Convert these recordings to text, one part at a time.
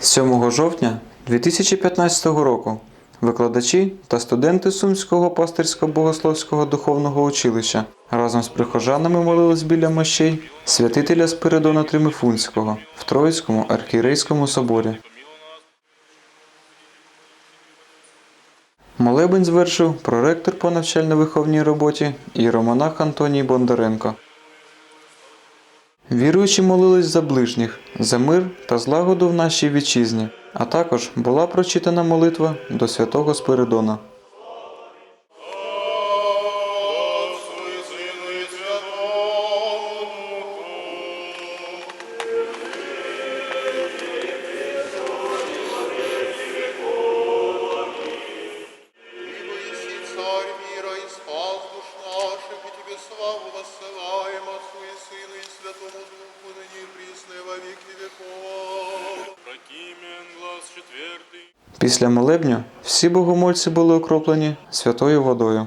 7 жовтня 2015 року викладачі та студенти Сумського пастирсько-богословського духовного училища разом з прихожанами молились біля мощей святителя Спиридона Тримифунського в Троїцькому архієрейському соборі. Молебень звершив проректор по навчально-виховній роботі іеромонах Антоній Бондаренко. Віруючі молились за ближніх, за мир та злагоду в нашій вітчизні, а також була прочитана молитва до святого Спиридона. Після молебню всі богомольці були окроплені святою водою.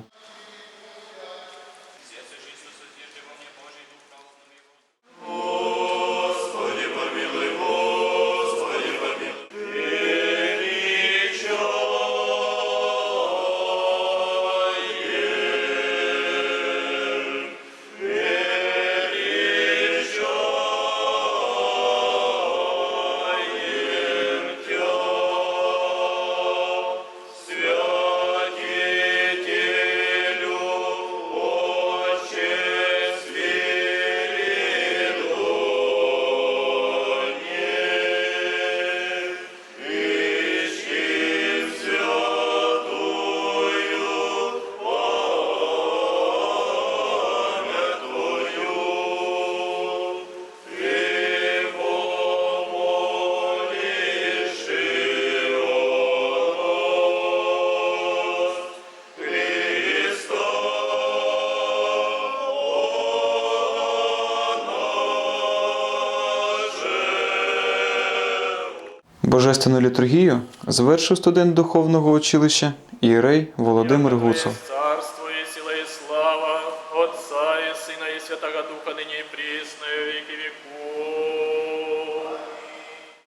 Божественну літургію звершив студент духовного училища Ірей Володимир Гуцов. Царство і сила і слава Отца і Сина, і Святого Духа, нині и присно, и во веки веков.